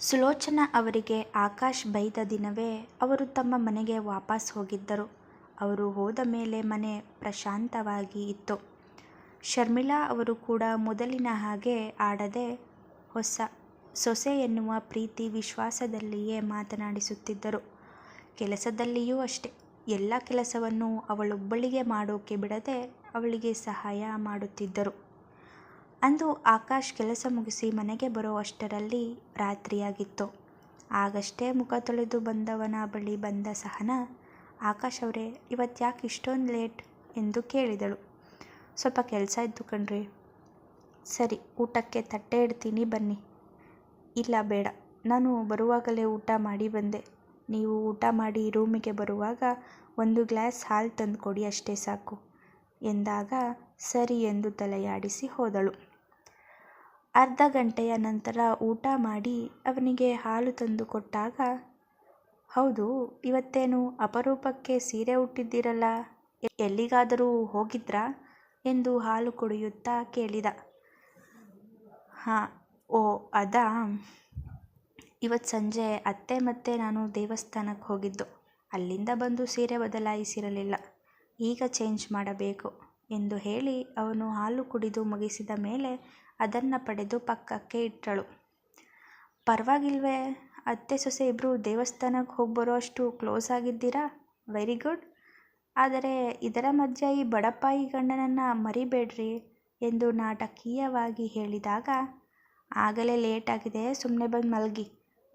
ಸುಲೋಚನಾ ಅವರಿಗೆ ಆಕಾಶ್ ಬೈದ ದಿನವೇ ಅವರು ತಮ್ಮ ಮನೆಗೆ ವಾಪಸ್ ಹೋಗಿದ್ದರು. ಅವರು ಹೋದ ಮೇಲೆ ಮನೆ ಪ್ರಶಾಂತವಾಗಿ ಇತ್ತು. ಶರ್ಮಿಳಾ ಅವರು ಕೂಡ ಮೊದಲಿನ ಹಾಗೆ ಆಡದೆ ಹೊಸ ಸೊಸೆ ಎನ್ನುವ ಪ್ರೀತಿ ವಿಶ್ವಾಸದಲ್ಲಿಯೇ ಮಾತನಾಡಿಸುತ್ತಿದ್ದರು. ಕೆಲಸದಲ್ಲಿಯೂ ಅಷ್ಟೇ. ಎಲ್ಲ ಕೆಲಸವನ್ನೂ ಅವಳೊಬ್ಬಳಿಗೆ ಮಾಡೋಕೆ ಬಿಡದೆ ಅವಳಿಗೆ ಸಹಾಯ ಮಾಡುತ್ತಿದ್ದರು. ಅಂದು ಆಕಾಶ್ ಕೆಲಸ ಮುಗಿಸಿ ಮನೆಗೆ ಬರೋ ಅಷ್ಟರಲ್ಲಿ ರಾತ್ರಿಯಾಗಿತ್ತು. ಆಗಷ್ಟೇ ಮುಖ ತೊಳೆದು ಬಂದವನ ಬಳಿ ಬಂದ ಸಹನಾ, "ಆಕಾಶ್ ಇವತ್ತು ಯಾಕೆ ಇಷ್ಟೊಂದು ಲೇಟ್" ಎಂದು ಕೇಳಿದಳು. "ಸ್ವಲ್ಪ ಕೆಲಸ ಇತ್ತು ಕಣ್ರಿ "ಸರಿ, ಊಟಕ್ಕೆ ತಟ್ಟೆ ಇಡ್ತೀನಿ, ಬನ್ನಿ" "ಇಲ್ಲ, ಬೇಡ. ನಾನು ಬರುವಾಗಲೇ ಊಟ ಮಾಡಿ ಬಂದೆ. ನೀವು ಊಟ ಮಾಡಿ ರೂಮಿಗೆ ಬರುವಾಗ ಒಂದು ಗ್ಲಾಸ್ ಹಾಲು ತಂದು ಕೊಡಿ ಅಷ್ಟೇ ಸಾಕು" ಎಂದಾಗ ಸರಿ ಎಂದು ತಲೆಯಾಡಿಸಿ ಹೋದಳು. ಅರ್ಧ ಗಂಟೆಯ ನಂತರ ಊಟ ಮಾಡಿ ಅವನಿಗೆ ಹಾಲು ತಂದು ಕೊಟ್ಟಾಗ, "ಹೌದು, ಇವತ್ತೇನು ಅಪರೂಪಕ್ಕೆ ಸೀರೆ ಉಟ್ಟಿದ್ದೀರಲ್ಲ ಎಲ್ಲಿಗಾದರೂ ಹೋಗಿದ್ರಾ" ಎಂದು ಹಾಲು ಕುಡಿಯುತ್ತಾ ಕೇಳಿದ. "ಹಾಂ, ಓ, ಅದಾ ಇವತ್ತು ಸಂಜೆ ಅತ್ತೆ ಮತ್ತೆ ನಾನು ದೇವಸ್ಥಾನಕ್ಕೆ ಹೋಗಿದ್ದು. ಅಲ್ಲಿಂದ ಬಂದು ಸೀರೆ ಬದಲಾಯಿಸಿರಲಿಲ್ಲ. ಈಗ ಚೇಂಜ್ ಮಾಡಬೇಕು" ಎಂದು ಹೇಳಿ ಅವನು ಹಾಲು ಕುಡಿದು ಮುಗಿಸಿದ ಮೇಲೆ ಅದನ್ನ ಪಡೆದು ಪಕ್ಕಕ್ಕೆ ಇಟ್ಟಳು. ಪರವಾಗಿಲ್ವೇ, ಅತ್ತೆ ಸೊಸೆ ಇಬ್ಬರೂ ದೇವಸ್ಥಾನಕ್ಕೆ ಹೋಗ್ಬರೋ ಅಷ್ಟು ಕ್ಲೋಸ್ ಆಗಿದ್ದೀರಾ ವೆರಿ ಗುಡ್. ಆದರೆ ಇದರ ಮಧ್ಯೆ ಈ ಬಡಪಾಯಿ ಗಂಡನನ್ನು ಮರಿಬೇಡ್ರಿ ಎಂದು ನಾಟಕೀಯವಾಗಿ ಹೇಳಿದಾಗ, "ಆಗಲೇ ಲೇಟಾಗಿದೆ ಸುಮ್ಮನೆ ಬಂದು ಮಲ್ಗಿ"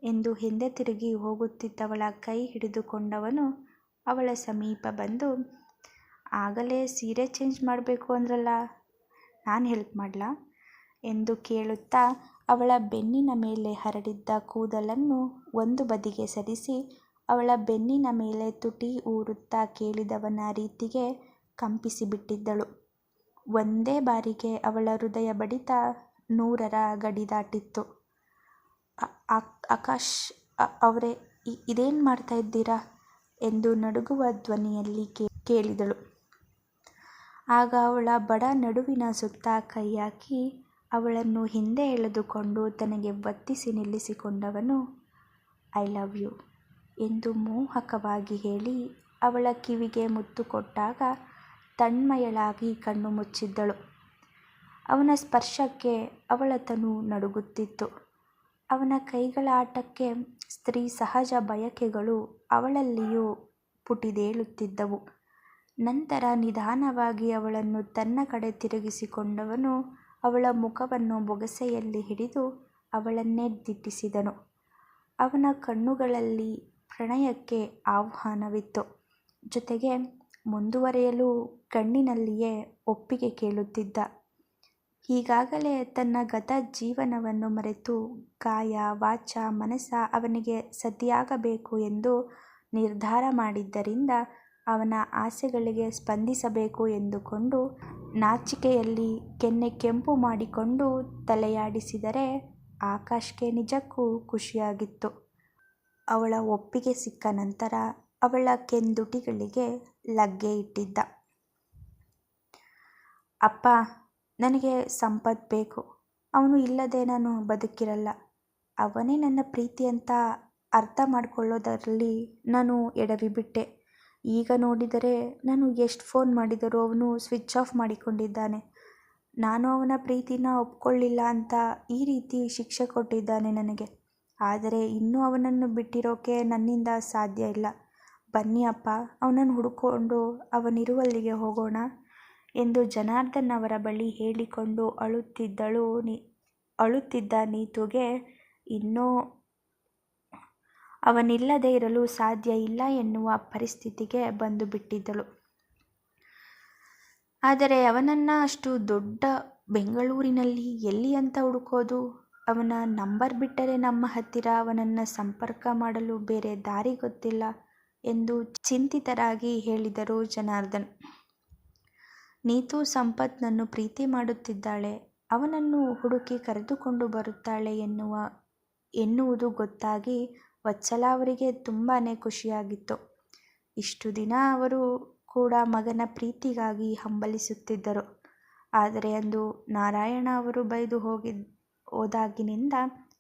ಎಂದು ಹಿಂದೆ ತಿರುಗಿ ಹೋಗುತ್ತಿದ್ದವಳ ಕೈ ಹಿಡಿದುಕೊಂಡವನು ಅವಳ ಸಮೀಪ ಬಂದು, "ಆಗಲೇ ಸೀರೆ ಚೇಂಜ್ ಮಾಡಬೇಕು ಅಂದ್ರಲ್ಲ, ನಾನು ಹೆಲ್ಪ್ ಮಾಡ್ಲಾ" ಎಂದು ಕೇಳುತ್ತಾ ಅವಳ ಬೆನ್ನಿನ ಮೇಲೆ ಹರಡಿದ್ದ ಕೂದಲನ್ನು ಒಂದು ಬದಿಗೆ ಸರಿಸಿ ಅವಳ ಬೆನ್ನಿನ ಮೇಲೆ ತುಟಿ ಊರುತ್ತಾ ಕೇಳಿದವನ ರೀತಿಗೆ ಕಂಪಿಸಿಬಿಟ್ಟಿದ್ದಳು. ಒಂದೇ ಬಾರಿಗೆ ಅವಳ ಹೃದಯ ಬಡಿತ ನೂರರ ಗಡಿ ದಾಟಿತ್ತು. "ಆಕಾಶ್ ಅವರೇ ಇದೇನ್ ಮಾಡ್ತಾ ಇದ್ದೀರಾ" ಎಂದು ನಡುಗುವ ಧ್ವನಿಯಲ್ಲಿ ಕೇಳಿದಳು. ಆಗ ಅವಳ ಬಡ ನಡುವಿನ ಸುತ್ತ ಕೈಹಾಕಿ ಅವಳನ್ನು ಹಿಂದೆ ಎಳೆದುಕೊಂಡು ತನಗೆ ಒತ್ತಿಸಿ ನಿಲ್ಲಿಸಿಕೊಂಡವನು, "ಐ ಲವ್ ಯು ಎಂದು ಮೋಹಕವಾಗಿ ಹೇಳಿ ಅವಳ ಕಿವಿಗೆ ಮುತ್ತು ಕೊಟ್ಟಾಗ ತಣ್ಮಯಳಾಗಿ ಕಣ್ಣು ಮುಚ್ಚಿದ್ದಳು. ಅವನ ಸ್ಪರ್ಶಕ್ಕೆ ಅವಳ ತನು ನಡುಗುತ್ತಿತ್ತು. ಅವನ ಕೈಗಳ ಆಟಕ್ಕೆ ಸ್ತ್ರೀ ಸಹಜ ಬಯಕೆಗಳು ಅವಳಲ್ಲಿಯೂ ಪುಟಿದೇಳುತ್ತಿದ್ದವು. ನಂತರ ನಿಧಾನವಾಗಿ ಅವಳನ್ನು ತನ್ನ ಕಡೆ ತಿರುಗಿಸಿಕೊಂಡವನು ಅವಳ ಮುಖವನ್ನು ಬೊಗಸೆಯಲ್ಲಿ ಹಿಡಿದು ಅವಳನ್ನೇ ದಿಟ್ಟಿಸಿದನು. ಅವನ ಕಣ್ಣುಗಳಲ್ಲಿ ಪ್ರಣಯಕ್ಕೆ ಆಹ್ವಾನವಿತ್ತು. ಜೊತೆಗೆ ಮುಂದುವರೆಯಲು ಕಣ್ಣಿನಲ್ಲಿಯೇ ಒಪ್ಪಿಗೆ ಕೇಳುತ್ತಿದ್ದ. ಈಗಾಗಲೇ ತನ್ನ ಗತ ಜೀವನವನ್ನು ಮರೆತು ಗಾಯ, ವಾಚ ಮನಸ ಅವನಿಗೆ ಸತಿಯಾಗಬೇಕು ಎಂದು ನಿರ್ಧಾರ ಮಾಡಿದ್ದರಿಂದ ಅವನ ಆಸೆಗಳಿಗೆ ಸ್ಪಂದಿಸಬೇಕು ಎಂದುಕೊಂಡು ನಾಚಿಕೆಯಲ್ಲಿ ಕೆನ್ನೆ ಕೆಂಪು ಮಾಡಿಕೊಂಡು ತಲೆಯಾಡಿಸಿದರೆ ಆಕಾಶ್ಗೆ ನಿಜಕ್ಕೂ ಖುಷಿಯಾಗಿತ್ತು. ಅವಳ ಒಪ್ಪಿಗೆ ಸಿಕ್ಕ ನಂತರ ಅವಳ ಕೆಂದುಟಿಗಳಿಗೆ ಲಗ್ಗೆ ಇಟ್ಟಿದ್ದ. ಅಪ್ಪ, ನನಗೆ ಸಂಪತ್ ಬೇಕು. ಅವನು ಇಲ್ಲದೆ ನಾನು ಬದುಕಿರಲ್ಲ. ಅವನೇ ನನ್ನ ಪ್ರೀತಿ ಅಂತ ಅರ್ಥ ಮಾಡಿಕೊಳ್ಳೋದರಲ್ಲಿ ನಾನು ಎಡವಿಬಿಟ್ಟೆ. ಈಗ ನೋಡಿದರೆ ನಾನು ಎಷ್ಟು ಫೋನ್ ಮಾಡಿದರೂ ಅವನು ಸ್ವಿಚ್ ಆಫ್ ಮಾಡಿಕೊಂಡಿದ್ದಾನೆ. ನಾನು ಅವನ ಪ್ರೀತಿನ ಒಪ್ಕೊಳ್ಳಿಲ್ಲ ಅಂತ ಈ ರೀತಿ ಶಿಕ್ಷೆ ಕೊಟ್ಟಿದ್ದಾನೆ ನನಗೆ. ಆದರೆ ಇನ್ನೂ ಅವನನ್ನು ಬಿಟ್ಟಿರೋಕೆ ನನ್ನಿಂದ ಸಾಧ್ಯ ಇಲ್ಲ. ಬನ್ನಿ ಅಪ್ಪ, ಅವನನ್ನು ಹುಡುಕೊಂಡು ಅವನಿರುವಲ್ಲಿಗೆ ಹೋಗೋಣ" ಎಂದು ಜನಾರ್ದನ್ ಅವರ ಬಳಿ ಹೇಳಿಕೊಂಡು ಅಳುತ್ತಿದ್ದ ನೀತುಗೆ ಇನ್ನು ಅವನಿಲ್ಲದೆ ಇರಲು ಸಾಧ್ಯ ಇಲ್ಲ ಎನ್ನುವ ಪರಿಸ್ಥಿತಿಗೆ ಬಂದುಬಿಟ್ಟಿದ್ದಳು. ಆದರೆ ಅವನನ್ನ ಅಷ್ಟು ದೊಡ್ಡ ಬೆಂಗಳೂರಿನಲ್ಲಿ ಎಲ್ಲಿ ಅಂತ ಹುಡುಕೋದು? ಅವನ ನಂಬರ್ ಬಿಟ್ಟರೆ ನಮ್ಮ ಹತ್ತಿರ ಅವನನ್ನು ಸಂಪರ್ಕ ಮಾಡಲು ಬೇರೆ ದಾರಿ ಗೊತ್ತಿಲ್ಲ ಎಂದು ಚಿಂತಿತರಾಗಿ ಹೇಳಿದರು ಜನಾರ್ದನ್. ನೀತು ಸಂಪತ್ನನ್ನು ಪ್ರೀತಿ ಮಾಡುತ್ತಿದ್ದಾಳೆ. ಅವನನ್ನು ಹುಡುಕಿ ಕರೆದುಕೊಂಡು ಬರುತ್ತಾಳೆ ಎನ್ನುವ, ಎನ್ನುವುದು ಗೊತ್ತಾಗಿ ವತ್ಸಲಾ ಅವರಿಗೆ ತುಂಬಾ ಖುಷಿಯಾಗಿತ್ತು. ಇಷ್ಟು ದಿನ ಅವರು ಕೂಡ ಮಗನ ಪ್ರೀತಿಗಾಗಿ ಹಂಬಲಿಸುತ್ತಿದ್ದರು. ಆದರೆ ಅಂದು ನಾರಾಯಣ ಅವರು ಬೈದು ಹೋದಾಗಿನಿಂದ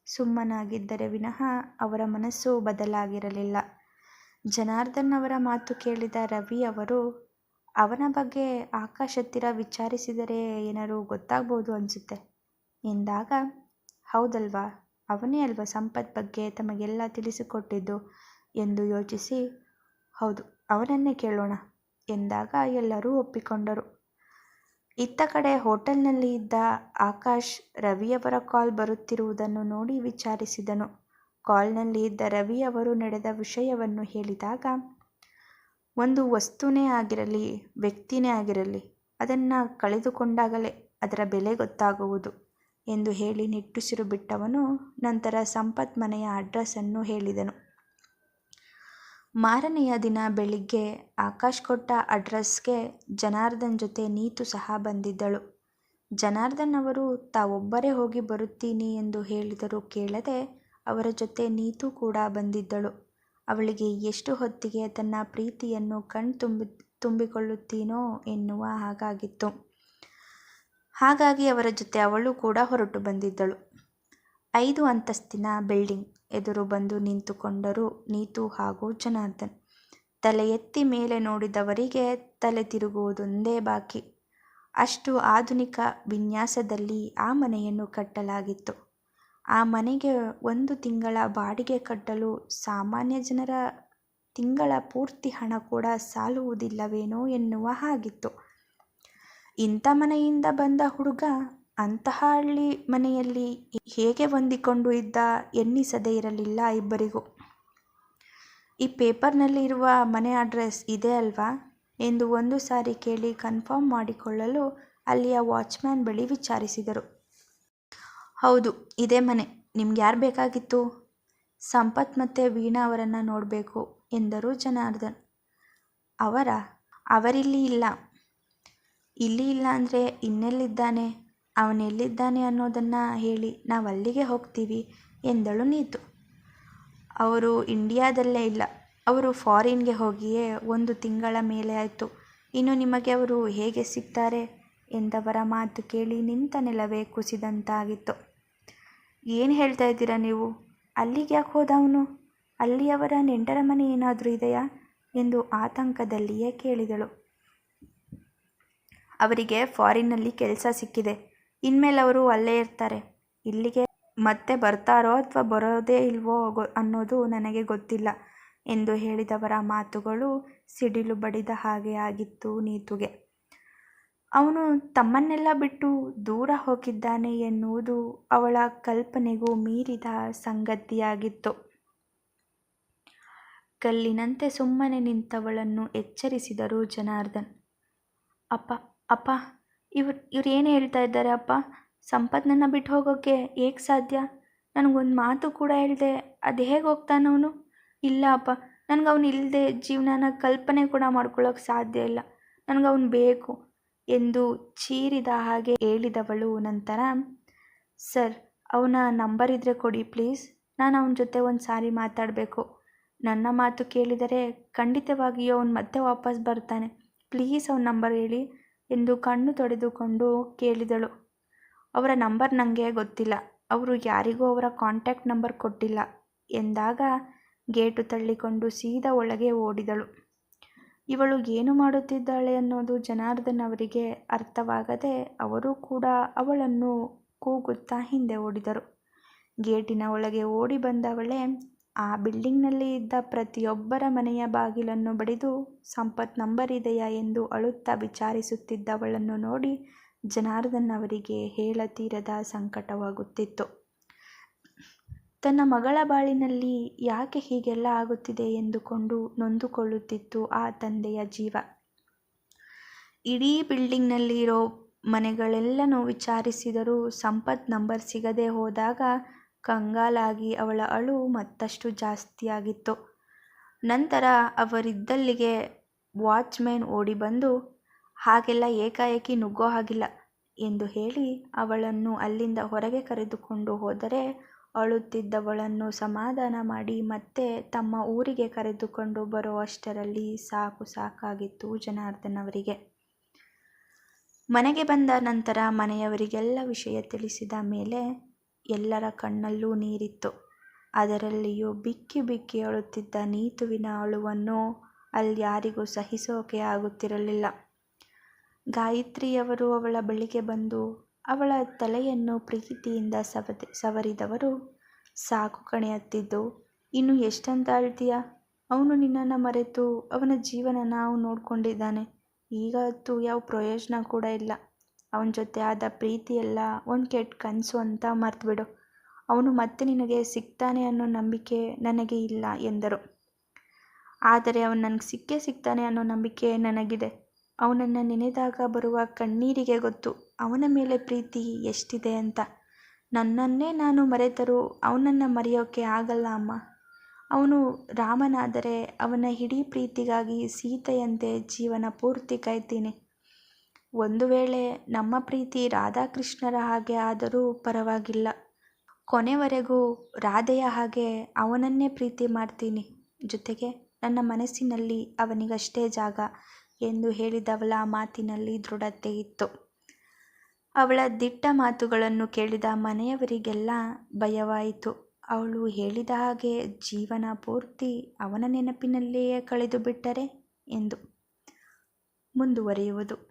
ಸುಮ್ಮನಾಗಿದ್ದರೆ ವಿನಃ ಅವರ ಮನಸ್ಸು ಬದಲಾಗಿರಲಿಲ್ಲ. ಜನಾರ್ದನ್ ಅವರ ಮಾತು ಕೇಳಿದ ರವಿ ಅವರು, ಅವನ ಬಗ್ಗೆ ಆಕಾಶ್ ಹತ್ತಿರ ವಿಚಾರಿಸಿದರೆ ಏನಾರು ಗೊತ್ತಾಗ್ಬೋದು ಅನಿಸುತ್ತೆ ಎಂದಾಗ, ಹೌದಲ್ವಾ ಅವನೇ ಅಲ್ವಾ ಸಂಪತ್ ಬಗ್ಗೆ ತಮಗೆಲ್ಲ ತಿಳಿಸಿಕೊಟ್ಟಿದ್ದು ಎಂದು ಯೋಚಿಸಿ, ಹೌದು, ಅವನನ್ನೇ ಕೇಳೋಣ ಎಂದಾಗ ಎಲ್ಲರೂ ಒಪ್ಪಿಕೊಂಡರು. ಇತ್ತ ಕಡೆ ಹೋಟೆಲ್ನಲ್ಲಿ ಇದ್ದ ಆಕಾಶ್ ರವಿಯವರ ಕಾಲ್ ಬರುತ್ತಿರುವುದನ್ನು ನೋಡಿ ವಿಚಾರಿಸಿದನು. ಕಾಲ್ನಲ್ಲಿ ಇದ್ದ ರವಿ ಅವರು ನಡೆದ ವಿಷಯವನ್ನು ಹೇಳಿದಾಗ, ಒಂದು ವಸ್ತುನೇ ಆಗಿರಲಿ, ವ್ಯಕ್ತಿನೇ ಆಗಿರಲಿ, ಅದನ್ನು ಕಳೆದುಕೊಂಡಾಗಲೇ ಅದರ ಬೆಲೆ ಗೊತ್ತಾಗುವುದು ಎಂದು ಹೇಳಿ ನಿಟ್ಟುಸಿರು ಬಿಟ್ಟವನು ನಂತರ ಸಂಪತ್ ಮನೆಯ ಅಡ್ರೆಸ್ಸನ್ನು ಹೇಳಿದನು. ಮಾರನೆಯ ದಿನ ಬೆಳಿಗ್ಗೆ ಆಕಾಶ್ ಕೊಟ್ಟ ಅಡ್ರೆಸ್ಗೆ ಜನಾರ್ದನ್ ಜೊತೆ ನೀತು ಸಹ ಬಂದಿದ್ದಳು. ಜನಾರ್ದನ್ ಅವರು, ತಾವೊಬ್ಬರೇ ಹೋಗಿ ಬರುತ್ತೀನಿ ಎಂದು ಹೇಳಿದರೂ ಕೇಳದೆ ಅವರ ಜೊತೆ ನೀತು ಕೂಡ ಬಂದಿದ್ದಳು. ಅವಳಿಗೆ ಎಷ್ಟು ಹೊತ್ತಿಗೆ ತನ್ನ ಪ್ರೀತಿಯನ್ನು ಕಣ್ ತುಂಬಿಕೊಳ್ಳುತ್ತೀನೋ ಎನ್ನುವ ಹಾಗಾಗಿತ್ತು. ಹಾಗಾಗಿ ಅವರ ಜೊತೆ ಅವಳು ಕೂಡ ಹೊರಟು ಬಂದಿದ್ದಳು. ಐದು ಅಂತಸ್ತಿನ ಬಿಲ್ಡಿಂಗ್ ಎದುರು ಬಂದು ನಿಂತುಕೊಂಡರು ನೀತು ಹಾಗೂ ಜನಾರ್ದನ್. ತಲೆ ಎತ್ತಿ ಮೇಲೆ ನೋಡಿದವರಿಗೆ ತಲೆ ತಿರುಗುವುದೊಂದೇ ಬಾಕಿ. ಅಷ್ಟು ಆಧುನಿಕ ವಿನ್ಯಾಸದಲ್ಲಿ ಆ ಮನೆಯನ್ನು ಕಟ್ಟಲಾಗಿತ್ತು. ಆ ಮನೆಗೆ ಒಂದು ತಿಂಗಳ ಬಾಡಿಗೆ ಕಟ್ಟಲು ಸಾಮಾನ್ಯ ಜನರ ತಿಂಗಳ ಪೂರ್ತಿ ಹಣ ಕೂಡ ಸಾಲುವುದಿಲ್ಲವೇನೋ ಎನ್ನುವ ಹಾಗಿತ್ತು. ಇಂಥ ಮನೆಯಿಂದ ಬಂದ ಹುಡುಗ ಅಂತಹ ಹಳ್ಳಿ ಮನೆಯಲ್ಲಿ ಹೇಗೆ ಹೊಂದಿಕೊಂಡು ಇದ್ದ ಎನ್ನಿಸದೇ ಇರಲಿಲ್ಲ ಇಬ್ಬರಿಗೂ. ಈ ಪೇಪರ್ನಲ್ಲಿ ಇರುವ ಮನೆ ಅಡ್ರೆಸ್ ಇದೆ ಅಲ್ವಾ ಎಂದು ಒಂದು ಸಾರಿ ಕೇಳಿ ಕನ್ಫರ್ಮ್ ಮಾಡಿಕೊಳ್ಳಲು ಅಲ್ಲಿಯ ವಾಚ್ಮ್ಯಾನ್ ಬಳಿ ವಿಚಾರಿಸಿದರು. ಹೌದು, ಇದೇ ಮನೆ ನಿಮ್ಗೆ ಯಾರು ಬೇಕಾಗಿತ್ತು? ಸಂಪತ್ ಮತ್ತು ವೀಣಾ ಅವರನ್ನು ನೋಡಬೇಕು ಎಂದರು ಜನಾರ್ದನ್. ಅವರ ಅವರಿಲ್ಲಿ ಇಲ್ಲ. ಇಲ್ಲಿ ಇಲ್ಲ ಅಂದರೆ ಇನ್ನೆಲ್ಲಿದ್ದಾನೆ? ಅವನೆಲ್ಲಿದ್ದಾನೆ ಅನ್ನೋದನ್ನು ಹೇಳಿ ನಾವಲ್ಲಿಗೆ ಹೋಗ್ತೀವಿ ಎಂದಳು ನೀತು. ಅವರು ಇಂಡಿಯಾದಲ್ಲೇ ಇಲ್ಲ. ಅವರು ಫಾರಿನ್ಗೆ ಹೋಗಿಯೇ ಒಂದು ತಿಂಗಳ ಮೇಲೆ ಆಯಿತು ಇನ್ನು ನಿಮಗೆ ಅವರು ಹೇಗೆ ಸಿಗ್ತಾರೆ ಎಂದವರ ಮಾತು ಕೇಳಿ ನಿಂತ ನೆಲವೇ ಕುಸಿದಂತಾಗಿತ್ತು. ಏನು ಹೇಳ್ತಾ ಇದ್ದೀರಾ ನೀವು? ಅಲ್ಲಿಗ್ಯಾಕ್ ಹೋದ ಅವನು ಅಲ್ಲಿ ಅವರ ನೆಂಟರ ಮನೆ ಏನಾದರೂ ಇದೆಯಾ ಎಂದು ಆತಂಕದಲ್ಲಿಯೇ ಕೇಳಿದಳು. ಅವರಿಗೆ ಫಾರಿನ್ನಲ್ಲಿ ಕೆಲಸ ಸಿಕ್ಕಿದೆ. ಇನ್ಮೇಲೆ ಅವರು ಅಲ್ಲೇ ಇರ್ತಾರೆ. ಇಲ್ಲಿಗೆ ಮತ್ತೆ ಬರ್ತಾರೋ ಅಥವಾ ಬರೋದೇ ಇಲ್ವೋ ಅನ್ನೋದು ನನಗೆ ಗೊತ್ತಿಲ್ಲ ಎಂದು ಹೇಳಿದವರ ಮಾತುಗಳು ಸಿಡಿಲು ಬಡಿದ ಹಾಗೆ ಆಗಿತ್ತು ನೀತುಗೆ. ಅವನು ತಮ್ಮನ್ನೆಲ್ಲ ಬಿಟ್ಟು ದೂರ ಹೋಗಿದ್ದಾನೆ ಎನ್ನುವುದು ಅವಳ ಕಲ್ಪನೆಗೂ ಮೀರಿದ ಸಂಗತಿಯಾಗಿತ್ತು. ಕಲ್ಲಿನಂತೆ ಸುಮ್ಮನೆ ನಿಂತವಳನ್ನು ಎಚ್ಚರಿಸಿದರು ಜನಾರ್ದನ್. ಅಪ್ಪ ಅಪ್ಪಾ, ಇವ್ರು ಇವ್ರು ಏನು ಹೇಳ್ತಾ ಇದ್ದಾರೆ ಅಪ್ಪ ಸಂಪತ್ನನ್ನು ಬಿಟ್ಟು ಹೋಗೋಕ್ಕೆ ಹೇಗೆ ಸಾಧ್ಯ? ನನಗೊಂದು ಮಾತು ಕೂಡ ಹೇಳಿದೆ, ಅದು ಹೇಗೆ ಹೋಗ್ತಾನವನು? ಇಲ್ಲ ಅಪ್ಪ, ನನಗೆ ಅವನು ಇಲ್ಲದೆ ಜೀವನನ ಕಲ್ಪನೆ ಕೂಡ ಮಾಡ್ಕೊಳ್ಳೋಕೆ ಸಾಧ್ಯ ಇಲ್ಲ. ನನಗೆ ಅವನು ಬೇಕು ಎಂದು ಚೀರಿದ ಹಾಗೆ ಹೇಳಿದವಳು ನಂತರ, ಸರ್, ಅವನ ನಂಬರ್ ಇದ್ದರೆ ಕೊಡಿ ಪ್ಲೀಸ್ ನಾನು ಅವನ ಜೊತೆ ಒಂದು ಸಾರಿ ಮಾತಾಡಬೇಕು ನನ್ನ ಮಾತು ಕೇಳಿದರೆ ಖಂಡಿತವಾಗಿಯೂ ಅವನು ಮತ್ತೆ ವಾಪಸ್ ಬರ್ತಾನೆ. ಪ್ಲೀಸ್ ಅವನ ನಂಬರ್ ಹೇಳಿ ಎಂದು ಕಣ್ಣು ತೊಡೆದುಕೊಂಡು ಕೇಳಿದಳು. ಅವರ ನಂಬರ್ ನನಗೆ ಗೊತ್ತಿಲ್ಲ. ಅವರು ಯಾರಿಗೂ ಅವರ ಕಾಂಟ್ಯಾಕ್ಟ್ ನಂಬರ್ ಕೊಟ್ಟಿಲ್ಲ ಎಂದಾಗ ಗೇಟು ತಳ್ಳಿಕೊಂಡು ಸೀದಾ ಒಳಗೆ ಓಡಿದಳು. ಇವಳು ಏನು ಮಾಡುತ್ತಿದ್ದಾಳೆ ಅನ್ನೋದು ಜನಾರ್ದನ್ ಅವರಿಗೆ ಅರ್ಥವಾಗದೆ ಅವರೂ ಕೂಡ ಅವಳನ್ನು ಕೂಗುತ್ತಾ ಹಿಂದೆ ಓಡಿದರು. ಗೇಟಿನ ಒಳಗೆ ಓಡಿ ಬಂದವಳೇ ಆ ಬಿಲ್ಡಿಂಗ್ನಲ್ಲಿ ಇದ್ದ ಪ್ರತಿಯೊಬ್ಬರ ಮನೆಯ ಬಾಗಿಲನ್ನು ಬಡಿದು ಸಂಪತ್ ನಂಬರ್ ಇದೆಯಾ ಎಂದು ಅಳುತ್ತಾ ವಿಚಾರಿಸುತ್ತಿದ್ದವಳನ್ನು ನೋಡಿ ಜನಾರ್ದನ್ ಅವರಿಗೆ ಹೇಳತೀರದ ಸಂಕಟವಾಗುತ್ತಿತ್ತು. ತನ್ನ ಮಗಳ ಬಾಳಿನಲ್ಲಿ ಯಾಕೆ ಹೀಗೆಲ್ಲ ಆಗುತ್ತಿದೆ ಎಂದುಕೊಂಡು ನೊಂದುಕೊಳ್ಳುತ್ತಿತ್ತು ಆ ತಂದೆಯ ಜೀವ. ಇಡೀ ಬಿಲ್ಡಿಂಗ್ನಲ್ಲಿರೋ ಮನೆಗಳೆಲ್ಲನೂ ವಿಚಾರಿಸಿದರೂ ಸಂಪತ್ ನಂಬರ್ ಸಿಗದೆ ಹೋದಾಗ ಕಂಗಾಲಾಗಿ ಅವಳ ಅಳು ಮತ್ತಷ್ಟು ಜಾಸ್ತಿಯಾಗಿತ್ತು. ನಂತರ ಅವರಿದ್ದಲ್ಲಿಗೆ ವಾಚ್ಮ್ಯಾನ್ ಮೆನ್ ಓಡಿ ಬಂದು, ಹಾಗೆಲ್ಲ ಏಕಾಏಕಿ ನುಗ್ಗೋ ಹಾಗಿಲ್ಲ ಎಂದು ಹೇಳಿ ಅವಳನ್ನು ಅಲ್ಲಿಂದ ಹೊರಗೆ ಕರೆದುಕೊಂಡು ಹೋದರೆ ಅಳುತ್ತಿದ್ದವಳನ್ನು ಸಮಾಧಾನ ಮಾಡಿ ಮತ್ತೆ ತಮ್ಮ ಊರಿಗೆ ಕರೆದುಕೊಂಡು ಬರೋ ಅಷ್ಟರಲ್ಲಿ ಸಾಕು ಸಾಕಾಗಿತ್ತು ಜನಾರ್ದನ್ ಅವರಿಗೆ. ಮನೆಗೆ ಬಂದ ನಂತರ ಮನೆಯವರಿಗೆಲ್ಲ ವಿಷಯ ತಿಳಿಸಿದ ಮೇಲೆ ಎಲ್ಲರ ಕಣ್ಣಲ್ಲೂ ನೀರಿತ್ತು. ಅದರಲ್ಲಿಯೂ ಬಿಕ್ಕಿ ಬಿಕ್ಕಿ ಅಳುತ್ತಿದ್ದ ನೀತುವಿನ ಅಳುವನ್ನು ಅಲ್ಯಾರಿಗೂ ಸಹಿಸೋಕೆ ಆಗುತ್ತಿರಲಿಲ್ಲ. ಗಾಯತ್ರಿಯವರು ಅವಳ ಬಳಿಗೆ ಬಂದು ಅವಳ ತಲೆಯನ್ನು ಪ್ರೀತಿಯಿಂದ ಸವರಿದವರು, ಸಾಕು ಕಣೆ ಅತ್ತಿದ್ದು, ಇನ್ನು ಎಷ್ಟಂತ ಅಳ್ತೀಯ? ಅವನು ನಿನ್ನನ್ನು ಮರೆತು ಅವನ ಜೀವನ ನಾವು ನೋಡ್ಕೊಂಡಿದ್ದಾನೆ. ಈಗ ಅತ್ತು ಯಾವ ಪ್ರಯೋಜನ ಕೂಡ ಇಲ್ಲ. ಅವನ ಜೊತೆ ಆದ ಪ್ರೀತಿಯೆಲ್ಲ ಒಂದು ಕೆಟ್ಟ ಕನಸು ಅಂತ ಮರ್ತುಬಿಡು. ಅವನು ಮತ್ತೆ ನಿನಗೆ ಸಿಗ್ತಾನೆ ಅನ್ನೋ ನಂಬಿಕೆ ನನಗೆ ಇಲ್ಲ ಎಂದರು. ಆದರೆ ಅವನು ನನಗೆ ಸಿಕ್ಕೇ ಸಿಗ್ತಾನೆ ಅನ್ನೋ ನಂಬಿಕೆ ನನಗಿದೆ. ಅವನನ್ನು ನೆನೆದಾಗ ಬರುವ ಕಣ್ಣೀರಿಗೆ ಗೊತ್ತು ಅವನ ಮೇಲೆ ಪ್ರೀತಿ ಎಷ್ಟಿದೆ ಅಂತ. ನನ್ನನ್ನೇ ನಾನು ಮರೆತರೂ ಅವನನ್ನು ಮರೆಯೋಕ್ಕೆ ಆಗಲ್ಲ ಅಮ್ಮ. ಅವನು ರಾಮನಾದರೆ ಅವನ ಇಡೀ ಪ್ರೀತಿಗಾಗಿ ಸೀತೆಯಂತೆ ಜೀವನ ಪೂರ್ತಿ ಕಾಯ್ತೀನಿ. ಒಂದು ವೇಳೆ ನಮ್ಮ ಪ್ರೀತಿ ರಾಧಾಕೃಷ್ಣರ ಹಾಗೆ ಆದರೂ ಪರವಾಗಿಲ್ಲ. ಕೊನೆವರೆಗೂ ರಾಧೆಯ ಹಾಗೆ ಅವನನ್ನೇ ಪ್ರೀತಿ ಮಾಡ್ತೀನಿ. ಜೊತೆಗೆ ನನ್ನ ಮನಸ್ಸಿನಲ್ಲಿ ಅವನಿಗಷ್ಟೇ ಜಾಗ ಎಂದು ಹೇಳಿದವಳ ಮಾತಿನಲ್ಲಿ ದೃಢತೆ ಇತ್ತು. ಅವಳ ದಿಟ್ಟ ಮಾತುಗಳನ್ನು ಕೇಳಿದ ಮನೆಯವರಿಗೆಲ್ಲ ಭಯವಾಯಿತು. ಅವಳು ಹೇಳಿದ ಹಾಗೆ ಜೀವನ ಪೂರ್ತಿ ಅವನ ನೆನಪಿನಲ್ಲಿಯೇ ಕಳೆದು ಬಿಟ್ಟರೆ ಎಂದು ಮುಂದುವರಿಯುವುದು.